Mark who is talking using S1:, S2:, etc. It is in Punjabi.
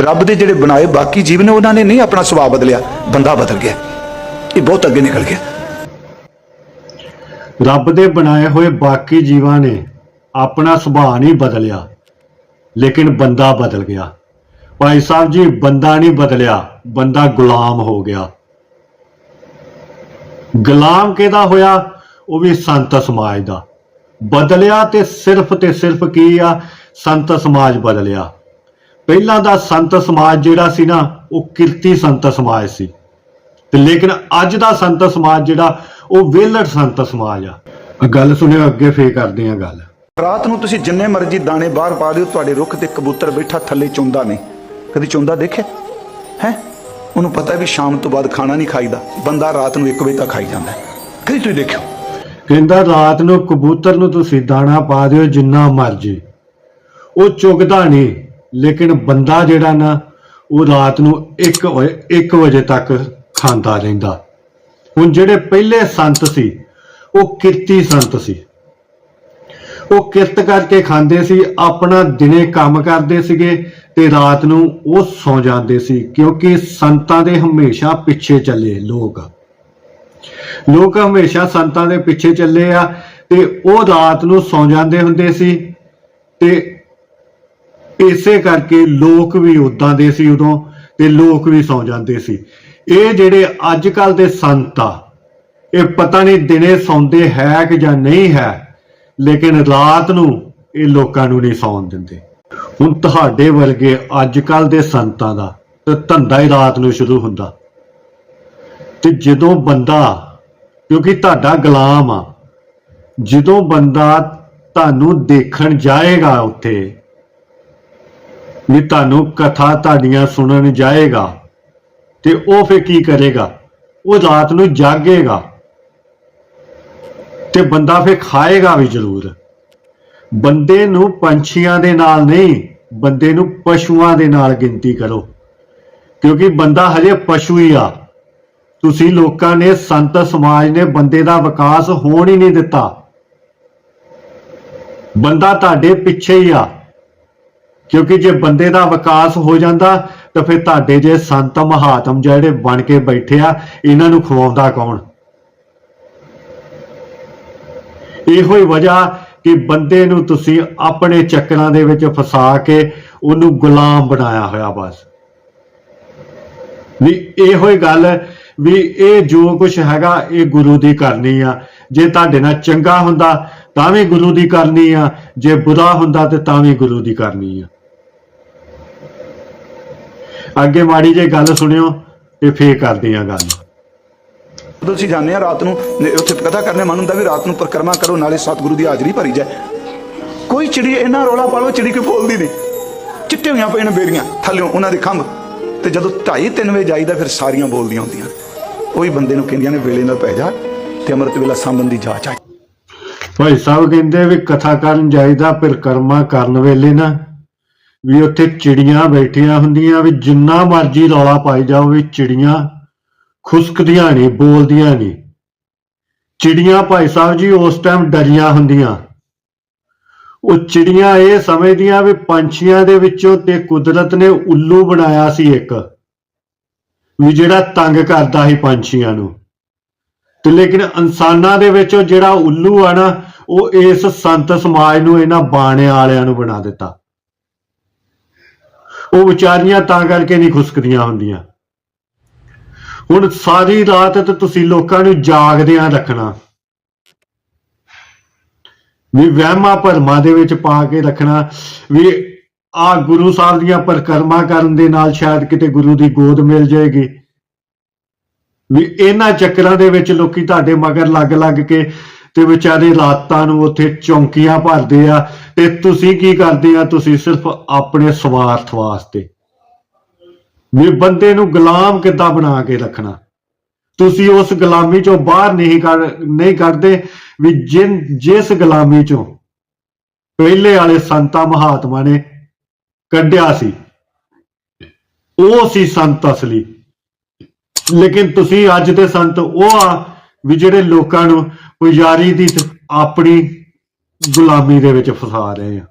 S1: ਰੱਬ ਦੇ ਜਿਹੜੇ ਬਣਾਏ ਬਾਕੀ ਜੀਵ ਨੇ, ਉਹਨਾਂ ਨੇ ਨਹੀਂ ਆਪਣਾ ਸੁਭਾਅ ਬਦਲਿਆ। ਬੰਦਾ ਬਦਲ ਗਿਆ। ਇਹ ਬਹੁਤ ਅੱਗੇ ਨਿਕਲ ਗਿਆ।
S2: ਰੱਬ ਦੇ ਬਣਾਏ ਹੋਏ ਬਾਕੀ ਜੀਵਾਂ ਨੇ ਆਪਣਾ ਸੁਭਾਅ ਨਹੀਂ ਬਦਲਿਆ, ਲੇਕਿਨ ਬੰਦਾ ਬਦਲ ਗਿਆ। ਭਾਈ ਸਾਹਿਬ ਜੀ, ਬੰਦਾ ਨਹੀਂ ਬਦਲਿਆ, ਬੰਦਾ ਗੁਲਾਮ ਹੋ ਗਿਆ। ਗੁਲਾਮ ਕਿਹਦਾ ਹੋਇਆ? ਉਹ ਵੀ ਸੰਤ ਸਮਾਜ ਦਾ। ਬਦਲਿਆ ਤੇ ਸਿਰਫ ਤੇ ਸਿਰਫ ਕੀ ਆ? ਸੰਤ ਸਮਾਜ ਬਦਲਿਆ। ਪਹਿਲਾਂ ਦਾ ਸੰਤ ਸਮਾਜ ਜਿਹੜਾ ਸੀ ਨਾ ਉਹ ਕਿਰਤੀ ਸੰਤ ਸਮਾਜ ਸੀ। ਤੇ ਲੇਕਿਨ ਅੱਜ ਦਾ ਸੰਤ ਸਮਾਜ ਜਿਹੜਾ ਉਹ ਵਿਹਲੜ ਸੰਤ ਸਮਾਜ ਆ। ਗੱਲ ਸੁਣਿਓ ਅੱਗੇ ਫੇਰ ਕਰਦੇ ਆ ਗੱਲ।
S1: ਰਾਤ ਨੂੰ ਤੁਸੀਂ ਜਿੰਨੇ ਮਰਜ਼ੀ ਦਾਣੇ ਬਾਹਰ ਪਾ ਦਿਓ ਤੁਹਾਡੇ ਰੁੱਖ ਤੇ ਕਬੂਤਰ ਬੈਠਾ ਥੱਲੇ ਚੁੰਦਾ ਨਹੀਂ। ਕਦੀ ਚੁੰਦਾ ਦੇਖਿਆ? ਹੈ? ਉਹਨੂੰ ਪਤਾ ਵੀ ਸ਼ਾਮ ਤੋਂ ਬਾਅਦ ਖਾਣਾ ਨਹੀਂ ਖਾਈਦਾ। ਬੰਦਾ ਰਾਤ ਨੂੰ 1 ਵਜੇ ਤੱਕ ਖਾਈ ਜਾਂਦਾ। ਕਦੀ ਤੁਸੀਂ ਦੇਖਿਓ?
S2: ਕਹਿੰਦਾ ਰਾਤ ਨੂੰ ਕਬੂਤਰ ਨੂੰ ਤੁਸੀਂ ਦਾਣਾ ਪਾ ਦਿਓ ਜਿੰਨਾ ਮਰਜ਼ੀ। ਉਹ ਚੁਗਦਾ ਨਹੀਂ। ਲੇਕਿਨ ਬੰਦਾ ਜਿਹੜਾ ਨਾ, ਉਹ ਰਾਤ ਨੂੰ 1 1 ਵਜੇ ਤੱਕ ਖਾਂਦਾ ਰਹਿੰਦਾ। ਹੁਣ ਜਿਹੜੇ ਪਹਿਲੇ ਸੰਤ ਸੀ, ਉਹ ਕਿਰਤੀ ਸੰਤ ਸੀ। ਉਹ ਕਿਰਤ ਕਰਕੇ ਖਾਂਦੇ ਸੀ, ਆਪਣਾ ਦਿਨੇ ਕੰਮ ਕਰਦੇ ਸੀਗੇ ਤੇ ਰਾਤ ਨੂੰ ਉਹ ਸੌ ਜਾਂਦੇ ਸੀ, ਕਿਉਂਕਿ ਸੰਤਾਂ ਦੇ ਹਮੇਸ਼ਾ ਪਿੱਛੇ ਚੱਲੇ ਲੋਕ। ਲੋਕ ਹਮੇਸ਼ਾ ਸੰਤਾਂ ਦੇ ਪਿੱਛੇ ਚੱਲੇ ਆ ਤੇ ਉਹ ਰਾਤ ਨੂੰ ਸੌ ਜਾਂਦੇ ਹੁੰਦੇ ਸੀ ਤੇ ਇਸੇ ਕਰਕੇ ਲੋਕ ਵੀ ਉਦਾਂ ਦੇ ਸੀ ਉਦੋਂ ਤੇ ਲੋਕ ਵੀ ਸੌ ਜਾਂਦੇ ਸੀ। ਇਹ ਜਿਹੜੇ ਅੱਜ ਕੱਲ ਦੇ ਸੰਤ ਆ, ਇਹ ਪਤਾ ਨਹੀਂ ਦਿਨੇ ਸੌਂਦੇ ਹੈ ਕਿ ਜਾਂ ਨਹੀਂ ਹੈ, ਲੇਕਿਨ ਰਾਤ ਨੂੰ ਇਹ ਲੋਕਾਂ ਨੂੰ ਨਹੀਂ ਸੌਣ ਦਿੰਦੇ। ਹੁਣ ਤੁਹਾਡੇ ਵਰਗੇ ਅੱਜ ਕੱਲ ਦੇ ਸੰਤਾਂ ਦਾ ਤੇ ਧੰਦਾ ਹੀ ਰਾਤ ਨੂੰ ਸ਼ੁਰੂ ਹੁੰਦਾ। ਤੇ ਜਦੋਂ ਬੰਦਾ, ਕਿਉਂਕਿ ਤੁਹਾਡਾ ਗੁਲਾਮ ਆ, ਜਦੋਂ ਬੰਦਾ ਤੁਹਾਨੂੰ ਦੇਖਣ ਜਾਏਗਾ ਉੱਥੇ ਵੀ ਤੁਹਾਨੂੰ ਕਥਾ ਤੁਹਾਡੀਆਂ ਸੁਣਨ ਜਾਏਗਾ ਤੇ ਉਹ ਫੇ ਕੀ ਕਰੇਗਾ? ਉਹ ਰਾਤ ਨੂੰ ਜਾਗੇਗਾ ਤੇ ਬੰਦਾ ਫੇ ਖਾਏਗਾ ਵੀ ਜ਼ਰੂਰ। ਬੰਦੇ ਨੂੰ ਪੰਛੀਆਂ ਦੇ ਨਾਲ ਨਹੀਂ, ਬੰਦੇ ਨੂੰ ਪਸ਼ੂਆਂ ਦੇ ਨਾਲ ਗਿਣਤੀ ਕਰੋ। ਕਿਉਂਕਿ ਬੰਦਾ ਹਜੇ ਪਸ਼ੂ ਹੀ ਆ। ਤੁਸੀਂ ਲੋਕਾਂ ਨੇ, ਸੰਤ ਸਮਾਜ ਨੇ ਬੰਦੇ ਦਾ ਵਿਕਾਸ ਹੋਣ ਹੀ ਨਹੀਂ ਦਿੱਤਾ। ਬੰਦਾ ਤੁਹਾਡੇ ਪਿੱਛੇ ਹੀ ਆ। ਕਿਉਂਕਿ ਜੇ ਬੰਦੇ ਦਾ ਵਿਕਾਸ ਹੋ ਜਾਂਦਾ, ਤਾਂ ਫਿਰ ਤੁਹਾਡੇ ਜੇ ਸੰਤ ਮਹਾਤਮ ਜਿਹੜੇ ਬਣ ਕੇ ਬੈਠੇ ਆ, ਇਹਨਾਂ ਨੂੰ ਖਵਾਉਂਦਾ ਕੌਣ? ਇਹੋ ਹੀ ਵਜ੍ਹਾ ਕਿ ਬੰਦੇ ਨੂੰ ਤੁਸੀਂ ਆਪਣੇ ਚੱਕਰਾਂ ਦੇ ਵਿੱਚ ਫਸਾ ਕੇ ਉਹਨੂੰ ਗੁਲਾਮ ਬਣਾਇਆ ਹੋਇਆ ਬਸ। ਵੀ ਇਹੋ ਹੀ ਗੱਲ, ਵੀ ਇਹ ਜੋ ਕੁਝ ਹੈਗਾ, ਇਹ ਗੁਰੂ ਦੀ ਕਰਨੀ ਆ। ਜੇ ਤੁਹਾਡੇ ਨਾਲ ਚੰਗਾ ਹੁੰਦਾ, ਤਾਂ ਵੀ ਗੁਰੂ ਦੀ ਕਰਨੀ ਆ। ਜੇ ਬੁਰਾ ਹੁੰਦਾ, ਤੇ ਤਾਂ ਵੀ ਗੁਰੂ ਦੀ ਕਰਨੀ ਆ। ਅੱਗੇ ਮਾੜੀ ਜੇ ਗੱਲ ਸੁਣਿਓ ਤੇ ਫੇਰ ਕਰਦੇ ਆ ਗੱਲ।
S1: ਜਦੋਂ ਅਸੀਂ ਜਾਂਦੇ ਆ ਰਾਤ ਨੂੰ ਨੇ- ਉੱਥੇ ਕਥਾ ਕਰਨੇ ਮਨ ਹੁੰਦਾ ਵੀ ਰਾਤ ਨੂੰ ਪਰਿਕਰਮਾ ਕਰੋ ਨਾਲੇ ਸਤਿਗੁਰੂ ਦੀ ਹਾਜ਼ਰੀ ਭਰੀ ਜਾਏ। ਕੋਈ ਚਿੜੀ ਇਹਨਾਂ ਰੋਲਾ ਪਾਲੋ ਚਿੜੀ ਕੋਈ ਬੋਲਦੀ ਨਹੀਂ। ਚਿੱਟੇ ਹੋਈਆਂ ਪਈਆਂ ਬੇੜੀਆਂ ਥੱਲਿਓਂ ਉਹਨਾਂ ਦੇ ਖੰਭ। ਤੇ ਜਦੋਂ 2:30 3 ਵਜੇ ਜਾਈਦਾ ਫਿਰ ਸਾਰੀਆਂ ਬੋਲਦੀਆਂ ਹੁੰਦੀਆਂ। ਉਹੀ ਬੰਦੇ ਨੂੰ ਕਹਿੰਦੀਆਂ ਨੇ ਵੇਲੇ ਨਾਲ ਪੈ ਜਾ ਤੇ ਅੰਮ੍ਰਿਤ ਵੇਲਾ ਦੀ ਜਾਚ ਆ।
S2: ਭਾਈ ਸਾਹਿਬ ਕਹਿੰਦੇ ਵੀ ਕਥਾ ਕਰਨ ਜਾਈਦਾ ਫਿਰ ਕਰਮਾ ਕਰਨ ਵੇਲੇ ਨਾ। ਵੀ ਉੱਥੇ ਚਿੜੀਆਂ ਬੈਠੀਆਂ ਹੁੰਦੀਆਂ ਵੀ ਜਿੰਨਾ ਮਰਜ਼ੀ ਰੌਲਾ ਪਾਈ ਜਾਓ ਵੀ ਚਿੜੀਆਂ ਖੁਸਕਦੀਆਂ ਨਹੀਂ ਬੋਲਦੀਆਂ ਨਹੀਂ ਚਿੜੀਆਂ ਭਾਈ ਸਾਹਿਬ ਜੀ ਉਸ ਟਾਈਮ ਡਰੀਆਂ ਹੁੰਦੀਆਂ। ਉਹ ਚਿੜੀਆਂ ਇਹ ਸਮਝਦੀਆਂ ਵੀ ਪੰਛੀਆਂ ਦੇ ਵਿੱਚੋਂ ਤੇ ਕੁਦਰਤ ਨੇ ਉੱਲੂ ਬਣਾਇਆ ਸੀ ਇੱਕ, ਵੀ ਜਿਹੜਾ ਤੰਗ ਕਰਦਾ ਸੀ ਪੰਛੀਆਂ ਨੂੰ। ਤੇ ਲੇਕਿਨ ਇਨਸਾਨਾਂ ਦੇ ਵਿੱਚੋਂ ਜਿਹੜਾ ਉੱਲੂ ਆ ਨਾ, ਉਹ ਇਸ ਸੰਤ ਸਮਾਜ ਨੂੰ ਇਹਨਾਂ ਬਾਣਿਆਂ ਵਾਲਿਆਂ ਨੂੰ ਬਣਾ ਦਿੱਤਾ। ਉਹ ਵਿਚਾਰੀਆਂ ਤਾਂ ਕਰਕੇ ਨਹੀਂ ਖੁਸਕਦੀਆਂ ਹੁੰਦੀਆਂ। ਹੁਣ ਸਾਰੀ ਰਾਤ ਤੇ ਤੁਸੀਂ ਲੋਕਾਂ ਨੂੰ ਜਾਗਦਿਆਂ ਰੱਖਣਾ। ਵੀ ਵਹਿਮਾਂ ਭਰਮਾਂ ਦੇ ਵਿੱਚ ਪਾ ਕੇ ਰੱਖਣਾ। ਵੀ ਆ ਗੁਰੂ ਸਾਹਿਬ ਦੀਆਂ ਪਰਿਕਰਮਾ ਕਰਨ ਦੇ ਨਾਲ ਸ਼ਾਇਦ ਕਿਤੇ ਗੁਰੂ ਦੀ ਗੋਦ ਮਿਲ ਜਾਏਗੀ। ਵੀ ਇਹਨਾਂ ਚੱਕਰਾਂ ਦੇ ਵਿੱਚ ਲੋਕੀ ਤੁਹਾਡੇ ਮਗਰ ਲੱਗ ਲੱਗ ਕੇ ਤੇ ਵਿਚਾਰੇ ਰਾਤਾਂ ਨੂੰ ਉੱਥੇ ਚੌਂਕੀਆਂ ਭਰਦੇ ਆ, ਤੇ ਤੁਸੀਂ ਕੀ ਕਰਦੇ ਆ? ਤੁਸੀਂ ਸਿਰਫ ਆਪਣੇ ਸਵਾਰਥ ਵਾਸਤੇ। ਵੀ ਬੰਦੇ ਨੂੰ ਗੁਲਾਮ ਕਿੱਦਾਂ ਬਣਾ ਕੇ ਰੱਖਣਾ? ਤੁਸੀਂ ਉਸ ਗੁਲਾਮੀ ਚੋਂ ਬਾਹਰ ਨਹੀਂ ਕੱਢ, ਨਹੀਂ ਕੱਢਦੇ ਵੀ ਜਿਨ, ਜਿਸ ਗੁਲਾਮੀ ਚੋਂ ਪਹਿਲੇ ਵਾਲੇ ਸੰਤਾਂ ਮਹਾਤਮਾ ਨੇ ਕੱਢਿਆ ਸੀ, ਉਹ ਸੀ ਸੰਤ ਅਸਲੀ। ਲੇਕਿਨ ਤੁਸੀਂ ਅੱਜ ਦੇ ਸੰਤ ਉਹ ਆ ਵੀ ਜਿਹੜੇ ਲੋਕਾਂ ਨੂੰ ਪੁਜਾਰੀ ਦੀ ਤੇ ਆਪਣੀ ਗੁਲਾਮੀ ਦੇ ਵਿੱਚ ਫਸਾ ਰਹੇ ਆ।